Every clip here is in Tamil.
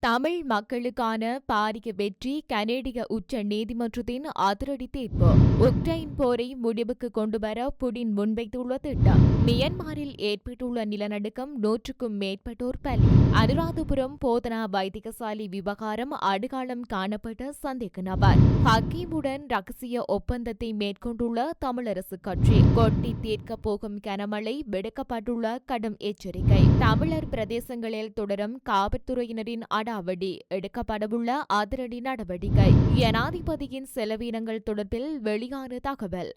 தமிழ் மக்களுக்கான பாரிய வெற்றி கனேடிய உச்ச நீதிமன்றத்தின் அதிரடி தீர்ப்பு உக்ரைன் போரை முடிவுக்கு கொண்டுவர புடின் முன்வைத்துள்ள திட்டம். மியன்மாரில் ஏற்பட்டுள்ள நிலநடுக்கம் நூற்றுக்கும் மேற்பட்டோர் பலி. அனுராதபுரம் போதனா வைத்தியசாலை விவகாரம் அடுகாலம் காணப்பட்ட சந்தேக நபர். ஹக்கீமுடன் ரகசிய ஒப்பந்தத்தை மேற்கொண்டுள்ள தமிழரசு கட்சி. கொட்டி தீர்க்க போகும் கனமழை விடுக்கப்பட்டுள்ள கடும் எச்சரிக்கை. தமிழர் பிரதேசங்களில் தொடரும் காவல்துறையினரின் அடாவடி எடுக்கப்படவுள்ள அதிரடி நடவடிக்கை. ஜனாதிபதியின் செலவினங்கள் தொடர்பில் வெளியான தகவல்.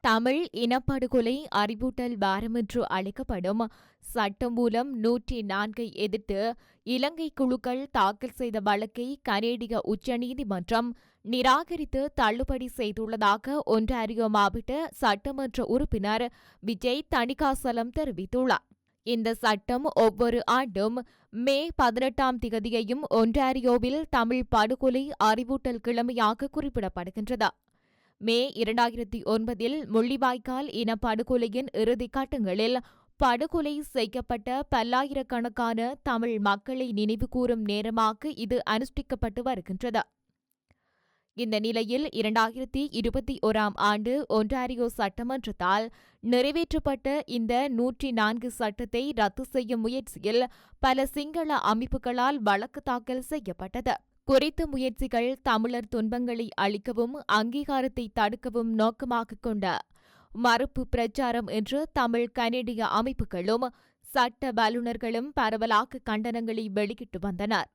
தமிழ் இனப்படுகொலை அறிவூட்டல் வாரம் என்று அழைக்கப்படும் சட்டம் மூலம் நூற்றி நான்கை எதிர்த்து இலங்கை குழுக்கள் தாக்கல் செய்த வழக்கை கனேடிய உச்சநீதிமன்றம் நிராகரித்து தள்ளுபடி செய்துள்ளதாக ஒன்றாரியோ மாவட்ட சட்டமன்ற உறுப்பினர் விஜய் தணிகாசலம் தெரிவித்துள்ளார். இந்த சட்டம் ஒவ்வொரு ஆண்டும் மே பதினெட்டாம் திகதியையும் ஒன்டாரியோவில் தமிழ் படுகொலை அறிவூட்டல் கிழமையாக குறிப்பிடப்படுகின்றது. மே இரண்டாயிரத்தி ஒன்பதில் முள்ளிவாய்க்கால் இன படுகொலையின் இறுதிக் கட்டங்களில் படுகொலை செய்யப்பட்ட பல்லாயிரக்கணக்கான தமிழ் மக்களை நினைவுகூரும் நேரமாக இது அனுஷ்டிக்கப்பட்டு வருகின்றது. இந்த நிலையில் இரண்டாயிரத்தி இருபத்தி ஓராம் ஆண்டு ஒன்டாரியோ சட்டமன்றத்தால் நிறைவேற்றப்பட்ட இந்த நூற்றி நான்கு சட்டத்தை ரத்து செய்யும் முயற்சியில் பல சிங்கள அமைப்புகளால் வழக்கு தாக்கல் செய்யப்பட்டது. குறித்த முயற்சிகள் தமிழர் துன்பங்களை அளிக்கவும் அங்கீகாரத்தை தடுக்கவும் நோக்கமாக கொண்ட மறுப்பு பிரச்சாரம் என்று தமிழ் கனேடிய அமைப்புகளும் சட்ட வல்லுநர்களும் பரவலாக கண்டனங்களை வெளியிட்டு வந்தனர்.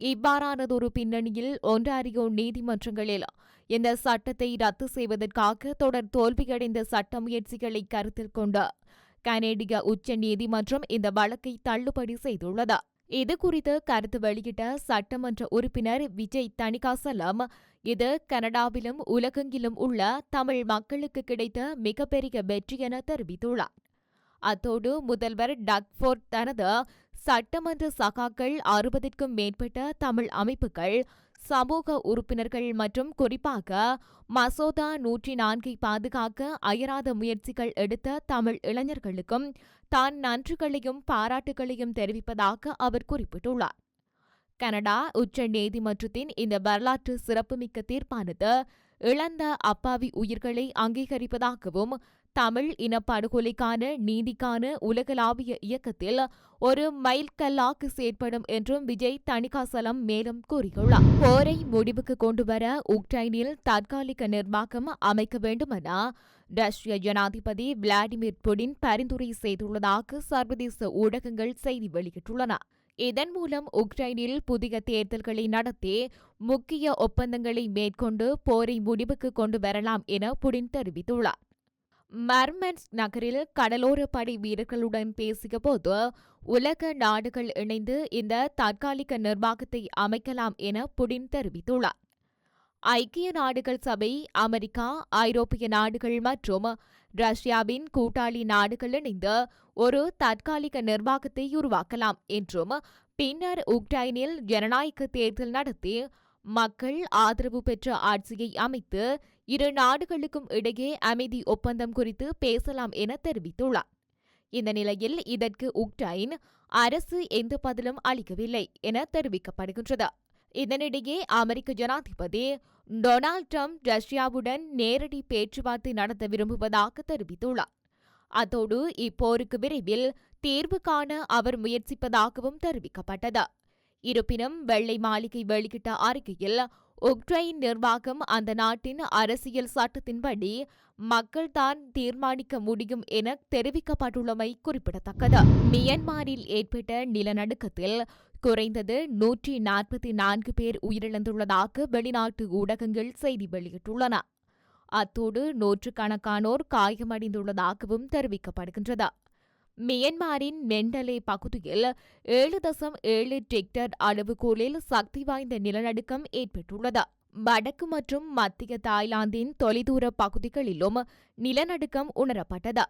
இவ்வாறானதொரு பின்னணியில் ஒன்றாரியோ நீதிமன்றங்களில் இந்த சட்டத்தை ரத்து செய்வதற்காக தொடர் தோல்வியடைந்த சட்ட முயற்சிகளை கருத்தில் கொண்டு கனேடிய உச்ச நீதிமன்றம் இந்த வழக்கை தள்ளுபடி செய்துள்ளது. இதுகுறித்து கருத்து வெளியிட்ட சட்டமன்ற உறுப்பினர் விஜய் தணிகாசலம் இது கனடாவிலும் உலகெங்கிலும் உள்ள தமிழ் மக்களுக்கு கிடைத்த மிகப்பெரிய வெற்றி என தெரிவித்துள்ளார். அத்தோடு முதல்வர் டக்ஃபோர்ட் தனது சட்டமன்ற சகாக்கள் அறுபதிற்கும் மேற்பட்ட தமிழ் அமைப்புகள் சமூக உறுப்பினர்கள் மற்றும் குறிப்பாக மசோதா நூற்றி நான்கை பாதுகாக்க அயராத முயற்சிகள் எடுத்த தமிழ் இளைஞர்களுக்கும் தான் நன்றிகளையும் பாராட்டுகளையும் தெரிவிப்பதாக அவர் குறிப்பிட்டுள்ளார். கனடா உச்ச நீதிமன்றத்தின் இந்த வரலாற்று சிறப்புமிக்க தீர்ப்பானது இழந்த அப்பாவி உயிர்களை அங்கீகரிப்பதாகவும் தமிழ் இனப்படுகொலைக்கான நீதிக்கான உலகளாவிய இயக்கத்தில் ஒரு மைல்கல்லாக செயற்படும் என்றும் விஜய் தணிகாசலம் மேலும் கூறியுள்ளார். போரை முடிவுக்கு கொண்டுவர உக்ரைனில் தற்காலிக நிர்வாகம் அமைக்க வேண்டுமென ரஷ்ய ஜனாதிபதி விளாடிமிர் புடின் பரிந்துரை செய்துள்ளதாக சர்வதேச ஊடகங்கள் செய்தி வெளியிட்டுள்ளன. இதன் மூலம் உக்ரைனில் புதிய தேர்தல்களை நடத்தி முக்கிய ஒப்பந்தங்களை மேற்கொண்டு போரை முடிவுக்கு கொண்டு வரலாம் என புடின் தெரிவித்துள்ளார். மர்மன்ஸ் நகரில் கடலோர படை வீரர்களுடன் பேசியபோது உலக நாடுகள் இணைந்து இந்த தற்காலிக நிர்வாகத்தை அமைக்கலாம் என புடின் தெரிவித்துள்ளார். ஐக்கிய நாடுகள் சபை அமெரிக்கா ஐரோப்பிய நாடுகள் மற்றும் ரஷ்யாவின் கூட்டாளி நாடுகள் இணைந்து ஒரு தற்காலிக நிர்வாகத்தை உருவாக்கலாம் என்றும் பின்னர் உக்ரைனில் ஜனநாயக தேர்தல் நடத்தி மக்கள் ஆதரவு பெற்ற ஆட்சியை அமைத்து இரு நாடுகளுக்கும் இடையே அமைதி ஒப்பந்தம் குறித்து பேசலாம் என தெரிவித்துள்ளார். இந்த நிலையில் இதற்கு உக்ரைன் அரசு எந்த பதிலும் அளிக்கவில்லை என தெரிவிக்கப்படுகின்றது. இதனிடையே அமெரிக்க ஜனாதிபதி டொனால்ட் ட்ரம்ப் ரஷ்யாவுடன் நேரடி பேச்சுவார்த்தை நடத்த விரும்புவதாக தெரிவித்துள்ளார். அத்தோடு இப்போருக்கு விரைவில் தீர்வு காண அவர் முயற்சிப்பதாகவும் தெரிவிக்கப்பட்டது. இருப்பினும் வெள்ளை மாளிகை வெளியிட்ட அறிக்கையில் உக்ரைன் நிர்வாகம் அந்த நாட்டின் அரசியல் சட்டத்தின்படி மக்கள் தான் தீர்மானிக்க முடியும் என தெரிவிக்கப்பட்டுள்ளமை குறிப்பிடத்தக்கது. மியன்மாரில் ஏற்பட்ட நிலநடுக்கத்தில் குறைந்தது நூற்றி நாற்பத்தி நான்கு பேர் உயிரிழந்துள்ளதாக வெளிநாட்டு ஊடகங்கள் செய்தி வெளியிட்டுள்ளன. அத்தோடு நூற்றுக்கணக்கானோர் காயமடைந்துள்ளதாகவும் தெரிவிக்கப்படுகின்றது. மியன்மாரின் மெண்டலே பகுதியில் ஏழு தசம் ஏழு டெக்டர் அளவுகோலில் சக்தி வாய்ந்த நிலநடுக்கம் ஏற்பட்டுள்ளது. வடக்கு மற்றும் மத்திய தாய்லாந்தின் தொலைதூர பகுதிகளிலும் நிலநடுக்கம் உணரப்பட்டது.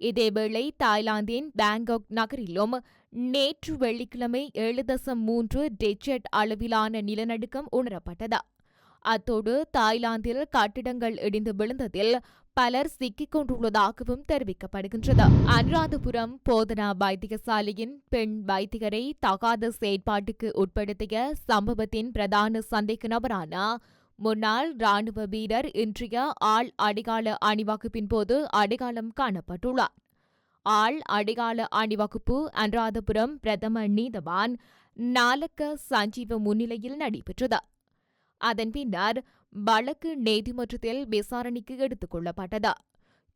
இதேவேளை தாய்லாந்தின் பேங்காக் நகரிலும் நேற்று வெள்ளிக்கிழமை ஏழு தசம் மூன்று டெச்செட் அளவிலான நிலநடுக்கம் உணரப்பட்டது. அத்தோடு தாய்லாந்தில் கட்டிடங்கள் இடிந்து விழுந்ததில் பலர் சிக்கிக் கொண்டுள்ளதாகவும் தெரிவிக்கப்படுகின்றது. அனுராதபுரம் போதனா வைத்தியசாலையின் பெண் வைத்தியரை தகாத செயற்பாட்டுக்கு உட்படுத்திய சம்பவத்தின் பிரதான சந்தேக நபரான முன்னாள் ராணுவ வீரர் இன்றைய ஆள் அடையாள அணிவகுப்பின் போது அடையாளம் காணப்பட்டுள்ளார். ஆள் அடையாள அணிவகுப்பு அனுராதபுரம் பிரதம நீதவான் நாலக்க சஞ்சீவ முன்னிலையில் நடைபெற்றது. அதன் பின்னர் வழக்கு நீதிமன்றத்தில் விசாரணைக்கு எடுத்துக் கொள்ளப்பட்டது.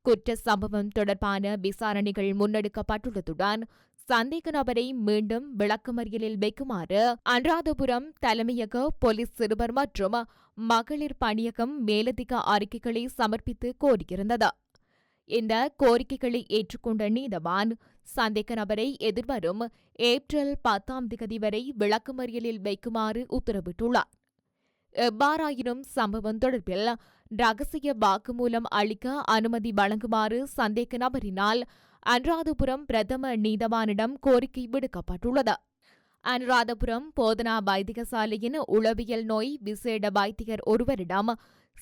குற்ற சம்பவம் தொடர்பான விசாரணைகள் முன்னெடுக்கப்பட்டுள்ளதுடன் சந்தேக நபரை மீண்டும் விளக்கமறியலில் வைக்குமாறு அனுராதபுரம் தலைமையக போலீஸ் சிறுவர் மற்றும் மகளிர் பணியகம் மேலதிக அறிக்கைகளை சமர்ப்பித்து கோரியிருந்தது. இந்த கோரிக்கைகளை ஏற்றுக்கொண்ட நீதவான் சந்தேக நபரை எதிர்வரும் ஏப்ரல் பத்தாம் திகதி வரை விளக்கமறியலில் வைக்குமாறு உத்தரவிட்டுள்ளார். எவ்வாறாயினும் சம்பவம் தொடர்பில் ரகசிய வாக்குமூலம் அளிக்க அனுமதி வழங்குமாறு சந்தேக நபரினால் அனுராதபுரம் பிரதம நீதவானிடம் கோரிக்கை விடுக்கப்பட்டுள்ளது. அனுராதபுரம் போதனா வைத்தியசாலையின் உளவியல் நோய் விசேட வைத்தியர் ஒருவரிடம்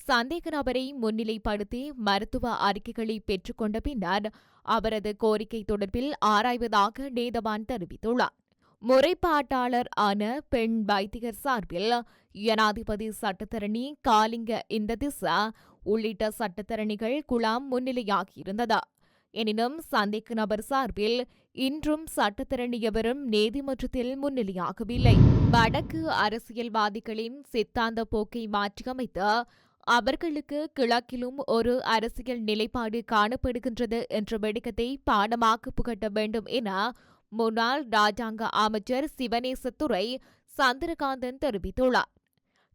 சந்தேக நபரை முன்னிலைப்படுத்தி மருத்துவ அறிக்கைகளை பெற்றுக்கொண்ட பின்னர் அவரது கோரிக்கை தொடர்பில் ஆராய்வதாக நீதவான் தெரிவித்துள்ளார். முறைப்பாட்டாளர் ஆன பெண் வைத்தியர் சார்பில் ஜனாதிபதி சட்டத்தரணி காலிங்க இந்த திசா உள்ளிட்ட சட்டத்தரணிகள் குழாம் முன்னிலையாகியிருந்தது. எனினும் சந்தேக நபர் சார்பில் இன்றும் சட்டத்தரணி எவரும் நீதிமன்றத்தில் முன்னிலையாகவில்லை. வடக்கு அரசியல்வாதிகளின் சித்தாந்த போக்கை மாற்றியமைத்து அவர்களுக்கு கிழக்கிலும் ஒரு அரசியல் நிலைப்பாடு காணப்படுகின்றது என்ற வெடிக்கத்தை பாடமாக்கு புகட்ட வேண்டும் என முன்னாள் ராஜாங்க அமைச்சர் சிவனேசத்துறை சந்திரகாந்தன் தெரிவித்துள்ளார்.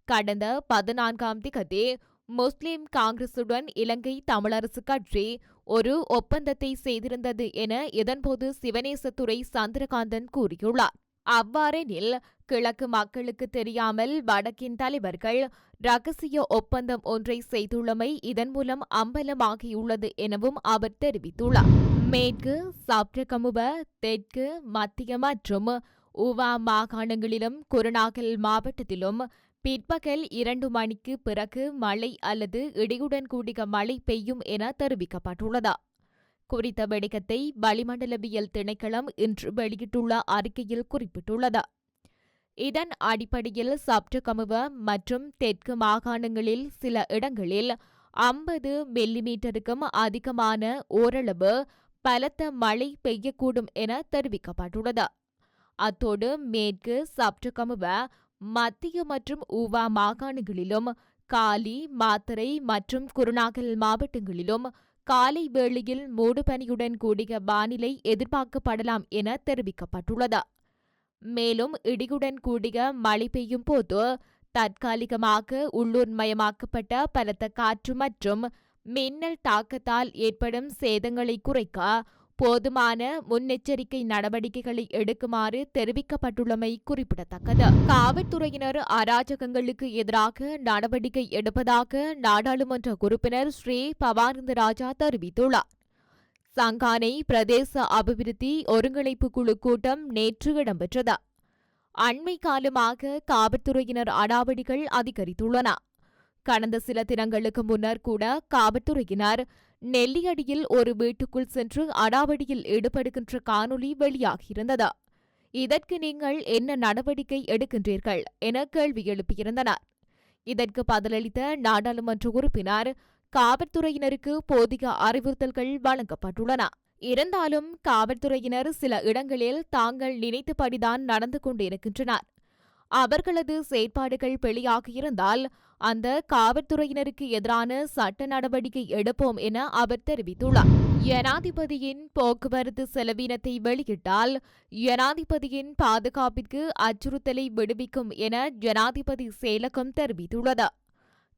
கடந்த பதினான்காம் திகதி முஸ்லிம் காங்கிரசுடன் இலங்கை தமிழரசு கட்சி ஒரு ஒப்பந்தத்தை செய்திருந்தது என இதன்போது சிவனேசத்துறை சந்திரகாந்தன் கூறியுள்ளார். அவ்வாறெனில் கிழக்கு மக்களுக்கு தெரியாமல் வடக்கின் தலைவர்கள் ரகசிய ஒப்பந்தம் ஒன்றை செய்துள்ளமை இதன் மூலம் அம்பலமாகியுள்ளது எனவும் அவர் தெரிவித்துள்ளார். மேற்கு சப்ரகமுவ தெற்கு மத்திய மற்றும் உவா மாகாணங்களிலும் குருநாகல் மாவட்டத்திலும் பிற்பகல் இரண்டு மணிக்கு பிறகு மழை அல்லது இடியுடன் கூடிய மழை பெய்யும் என தெரிவிக்கப்பட்டுள்ளது? குறித்த வெடிக்கத்தை வளிமண்டலவியல் திணைக்களம் இன்று வெளியிட்டுள்ள அறிக்கையில் குறிப்பிட்டுள்ளது. இதன் அடிப்படையில் சப்டகமுவ மற்றும் தெற்கு மாகாணங்களில் சில இடங்களில் ஐம்பது மில்லிமீட்டருக்கும் அதிகமான ஓரளவு பலத்த மழை பெய்யக்கூடும் என தெரிவிக்கப்பட்டுள்ளது. அத்தோடு மேற்கு சப்டகமுவ மத்திய மற்றும் ஊவா மாகாணங்களிலும் காலி மாத்தரை மற்றும் குருநாகல் மாவட்டங்களிலும் காலை வேளையில் மூடுபனியுடன் கூடிய வானிலை எதிர்பார்க்கப்படலாம் என தெரிவிக்கப்பட்டுள்ளது. மேலும் இடியுடன் கூடிய மழை பெய்யும் போது தற்காலிகமாக உள்ளூர்மயமாக்கப்பட்ட பலத்த காற்று மற்றும் மின்னல் தாக்கத்தால் ஏற்படும் சேதங்களை குறைக்க போதுமான முன்னெச்சரிக்கை நடவடிக்கைகளை எடுக்குமாறு தெரிவிக்கப்பட்டுள்ளமை குறிப்பிடத்தக்கது. காவல்துறையினர் அராஜகங்களுக்கு எதிராக நடவடிக்கை எடுப்பதாக நாடாளுமன்ற உறுப்பினர் ஸ்ரீ பவானந்த ராஜா தெரிவித்துள்ளார். சங்கானை பிரதேச அபிவிருத்தி ஒருங்கிணைப்பு குழு கூட்டம் நேற்று இடம்பெற்றது. அண்மை காலமாக காவல்துறையினர் அடாவடிகள் அதிகரித்துள்ளன. கடந்த சில தினங்களுக்கு முன்னர் கூட காவல்துறையினர் நெல்லியடியில் ஒரு வீட்டுக்குள் சென்று அடாவடியில் ஈடுபடுகின்ற காணொலி வெளியாகியிருந்தது. இதற்கு நீங்கள் என்ன நடவடிக்கை எடுக்கின்றீர்கள் என கேள்வி எழுப்பியிருந்தனர். இதற்கு பதிலளித்த நாடாளுமன்ற உறுப்பினர் காவல்துறையினருக்கு போதிய அறிவுறுத்தல்கள் வழங்கப்பட்டுள்ளன. இருந்தாலும் காவல்துறையினர் சில இடங்களில் தாங்கள் நினைத்தபடிதான் நடந்து கொண்டிருக்கின்றனர். அவர்களது செயற்பாடுகள் வெளியாகியிருந்தால் அந்த காவல்துறையினருக்கு எதிரான சட்ட நடவடிக்கை எடுப்போம் என அவர் தெரிவித்துள்ளார். ஜனாதிபதியின் போக்குவரத்து செலவினத்தை வெளியிட்டால் ஜனாதிபதியின் பாதுகாப்பிற்கு அச்சுறுத்தலை விடுவிக்கும் என ஜனாதிபதி செயலகம் தெரிவித்துள்ளது.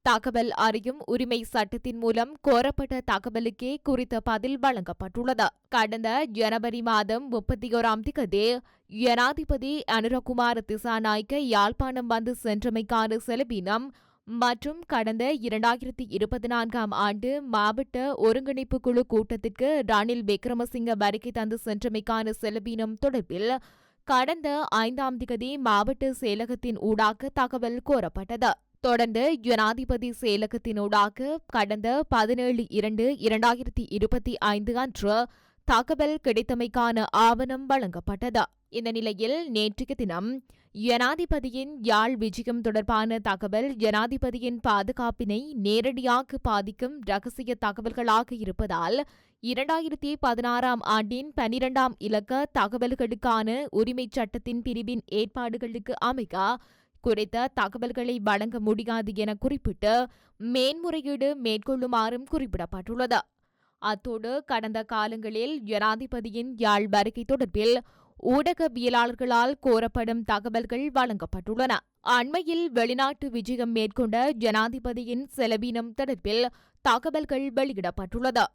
தகவல் அறியும் உரிமை சட்டத்தின் மூலம் கோரப்பட்ட தகவலுக்கே குறித்த பதில் வழங்கப்பட்டுள்ளது. கடந்த ஜனவரி மாதம் முப்பத்தி ஓராம் திகதி ஜனாதிபதி அனுரகுமார திசாநாய்க்க யாழ்ப்பாணம் வந்து சென்றமைக்கான செலவினம் மற்றும் கடந்த இரண்டாயிரத்தி இருபத்தி நான்காம் ஆண்டு மாவட்ட ஒருங்கிணைப்பு குழு கூட்டத்திற்கு ரணில் விக்ரமசிங்க வருகை தந்து சென்றமைக்கான செலவினம் தொடர்பில் கடந்த ஐந்தாம் திகதி மாவட்ட செயலகத்தின் ஊடாக தகவல் கோரப்பட்டது. தொடர்ந்து ஜனாதிபதி செயலகத்தினூடாக கடந்த பதினேழு இரண்டு இரண்டாயிரத்தி இருபத்தி ஐந்து அன்று தகவல் கிடைத்தமைக்கான ஆவணம் வழங்கப்பட்டது. இந்த நிலையில் நேற்றைய தினம் ஜனாதிபதியின் யாழ் விஜயம் தொடர்பான தகவல் ஜனாதிபதியின் பாதுகாப்பினை நேரடியாக பாதிக்கும் ரகசிய தகவல்களாக இருப்பதால் இரண்டாயிரத்தி பதினாறாம் ஆண்டின் பனிரெண்டாம் இலக்க தகவல்களுக்கான உரிமைச் சட்டத்தின் பிரிவின் ஏற்பாடுகளுக்கு அமைக்க குறித்த தகவல்களை வழங்க முடியாது என குறிப்பிட்டு மேன்முறையீடு மேற்கொள்ளுமாறும் குறிப்பிடப்பட்டுள்ளது. அத்தோடு கடந்த காலங்களில் ஜனாதிபதியின் யாழ் வருகை தொடர்பில் ஊடகவியலாளர்களால் கோரப்படும் தகவல்கள் வழங்கப்பட்டுள்ளன. அண்மையில் வெளிநாட்டு விஜயம் மேற்கொண்ட ஜனாதிபதியின் செலவினம் தொடர்பில் தகவல்கள் வெளியிடப்பட்டுள்ளது.